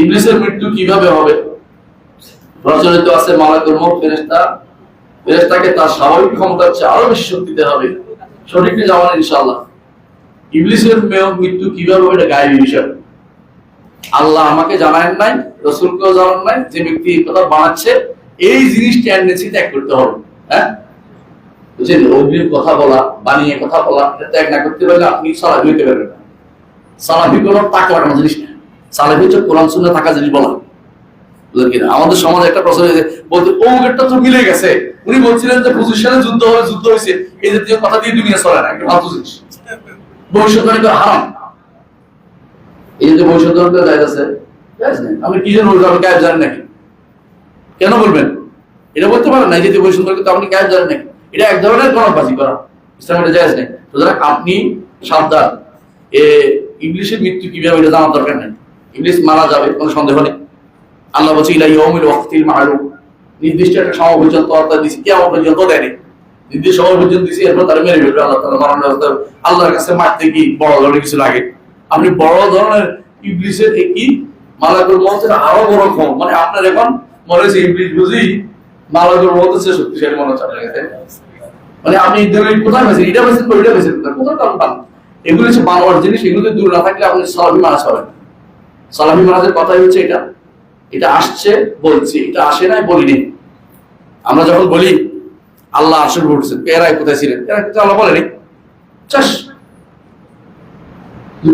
ইবলিসের মৃত্যু কীভাবে হবে? প্রচলিত আছে মালাকুল মউত, ফেরেশতা। ফেরেশতাকে তার স্বাভাবিক ক্ষমতার চেয়ে আরও বেশি শক্তি দিতে হবে। সঠিক জামান ইনশাআল্লাহ। ইবলিসের মৃত্যু কীভাবে হবে, এটা গায়েবী বিষয়। আল্লাহ আমাকে জানায় নাই, রসুলকেও জানান নাই, যে ব্যক্তি এই কথা বানাচ্ছে, এই জিনিসটি এনেছি ত্যাগ করতে হবে। হ্যাঁ? বুঝছেন অগ্রিম কথা বলা বানিয়ে কথা বলা, এটা ত্যাগ না করতে পারলে আপনি সালাফি হইতে পারবেন না। সালাফি কোনো টাকা লাগানো জিনিস না। কোরআন শুনে থাকা জিনিস বলা আমাদের সমাজে একটা প্রশ্ন হয়েছে, বলতে তো মিলে গেছে। উনি বলছিলেন যে পঁচিশ সালে যুদ্ধ হবে, যুদ্ধ হয়েছে। এই জাতীয় কথা দিয়ে দুনিয়া চলে না জিনিস। হারাম। এই যে কি গায়েব নাকি? কেন বলবেন? এটা বলতে পারেন না, এই যে ভবিষ্যৎবাণী করতে আপনি গায়েব জানেন নাকি? এটা এক ধরনের গণবাজি করা। ইসলাম এটা সুতরাং আপনি সাবধান। এ, ইংলিশের মৃত্যু কীভাবে, এটা জানার দরকার নেই। ইংলিশ মারা যাবে, কোনো সন্দেহ নেই। আল্লাহ বলছে, ইলা ইয়ৌমিল ওয়াক্তিল মাহরুম নির্দিষ্ট একটা সময় পর্যন্ত অর্থাৎ দিছি কেমন পর্যন্ত দেয়নি? নির্দিষ্ট সময় পর্যন্ত দিছি, এরপর তারা মেরে ফেলবে, আল্লাহ মারণ ব্যবস্থা আল্লাহর কাছে মারতে কি বড় ধরনের কিছু লাগে? আপনি বড় ধরনের ইবলিসের কি? মালাকুল মউতের আরও বড় ক্ষম। মানে আপনার এখন মনে হচ্ছে ইবলিস বুঝি মালাকুল মউতের চেয়ে শক্তিশালী মনে হচ্ছে মানে আপনি দেখবেন কোথায় পেয়েছেন এটা পেয়েছেন ওইটা পেয়েছেন কোথায় কারণ পান? এগুলো হচ্ছে বানোয়ার জিনিস এগুলো দূর না থাকলে আপনি সালাফি মারা হবেন সালাফি মারাজের কথাই হচ্ছে এটা। এটা আসছে বলছি, এটা আসে নাই বলিনি। আমরা যখন বলি, আল্লাহ আসল উঠছেন এরা কোথায় ছিলেন? এরা কিন্তু আল্লাহ বলেনি। চাষ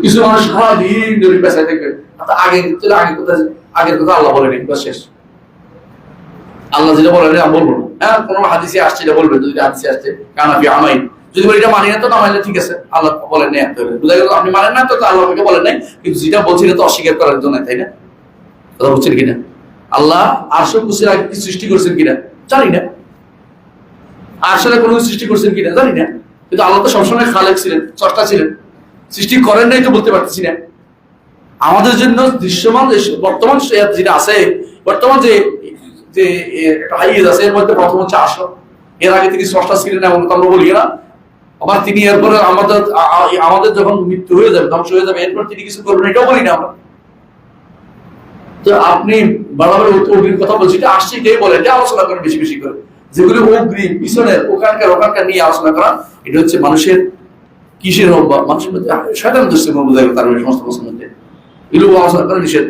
কিছু মানুষ সারাদিন ধরে পেশায় থাকবে আগে আগে কোথায় আগের কথা আল্লাহ বলেনি বাস শেষ। আল্লাহ যেটা বলেন, আমি বলব না। হ্যাঁ কোনো হাদিসে আসছে, এটা বলবেন, যদি হাদিসে আসছে, কানাফি আমাই যদি বলি এটা মানি না, তো না মানলে ঠিক আছে, আল্লাহ বলেন নাই বুঝা গেল আপনি মানেন না, তো আল্লাহ আপনাকে বলেন নাই, কিন্তু যেটা বলছি এটা তো অস্বীকার করার জন্য, তাই না? কথা বলছেন কিনা? আল্লাহ আরশো কুসির আগে কি সৃষ্টি করছেন কিনা? জানি না। আরশারে কোনো সৃষ্টি করছেন কিনা? জানি না। কিন্তু আল্লাহ তো সবসময় খালেক ছিলেন, স্রষ্টা ছিলেন। সৃষ্টি করেন নাই তো বলতে পারতেছি না। আমাদের জন্য দৃশ্যমান বর্তমান যেটা আছে, বর্তমান যে যে হাইয়েজ আছে, এর মধ্যে প্রথম হচ্ছে আসল। এর আগে তিনি স্রষ্টা ছিলেন এমন তো আমরা বলি না। আবার তিনি এরপরে আমাদের আমাদের যখন মৃত্যু হয়ে যাবে, ধ্বংস হয়ে যাবে, এরপর তিনি কিছু করবেন, এটাও বলি না আমরা। তো আপনি বারবার অগ্রিম কথা বলছি এটা আসছে কে বলে, এটা আলোচনা করেন বেশি বেশি করে। যেগুলো অগ্রিম পিছনের, ওখানকার ওখানকার নিয়ে আলোচনা করা, এটা হচ্ছে মানুষের কিসের হোক বা মানুষের মধ্যে শয়তান দৃষ্টি বোঝা তার সমস্ত প্রশ্নের মধ্যে। এগুলো আলোচনা করা নিষেধ।